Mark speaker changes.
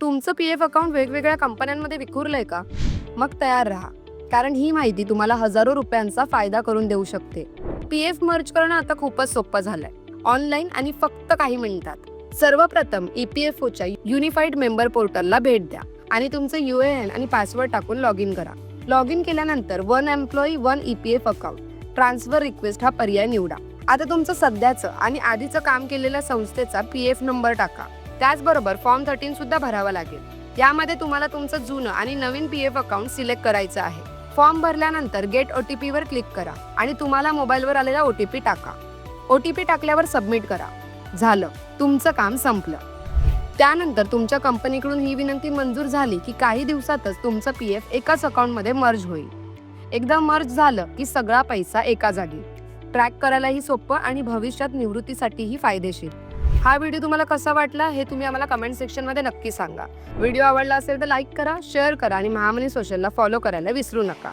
Speaker 1: तुमचं P F account वेगवेगळ्या कंपन्यांमध्ये विखुरलंय का? मग तयार राहा. कारण ही माहिती तुम्हाला हजारो रुपयांचा फायदा करून देऊ शकते. पी एफ मर्ज करणं आता खूपच सोपं झालंय. ऑनलाईन आणि फक्त काही मिनिटात. सर्वप्रथम ई पी एफ ओच्या युनिफाईड मेंबर पोर्टलला भेट द्या आणि तुमचं यू ए एन आणि पासवर्ड टाकून लॉग इन करा. लॉग इन केल्यानंतर one employee one E P F account transfer request हा पर्याय निवडा. आता तुमचं सध्याचं आणि आधीचं काम केलेल्या संस्थेचा पी एफ नंबर टाका. त्याचबरोबर फॉर्म थर्टीन सुद्धा भरावा लागेल. यामध्ये तुम्हाला तुमचं जुनं आणि नवीन पी एफ अकाउंट सिलेक्ट करायचं आहे. फॉर्म भरल्यानंतर गेट ओ टी पीवर क्लिक करा आणि तुम्हाला मोबाईलवर आलेला ओ टी पी टाका. ओ टी पी टाकल्यावर सबमिट करा. झालं. तुमचं काम संपलं. त्यानंतर तुमच्या कंपनीकडून ही विनंती मंजूर झाली की काही दिवसातच तुमचं पी एफ एकाच अकाउंटमध्ये मर्ज होईल. एकदा मर्ज झालं की सगळा पैसा एका जागी. ट्रॅक करायलाही सोपं आणि भविष्यात निवृत्तीसाठीही फायदेशीर. हा व्हिडिओ तुम्हाला कसा वाटला हे तुम्ही आम्हाला कमेंट सेक्शनमध्ये नक्की सांगा. व्हिडिओ आवडला असेल तर लाईक करा शेअर करा आणि महामनी सोशलला फॉलो करायला विसरू नका.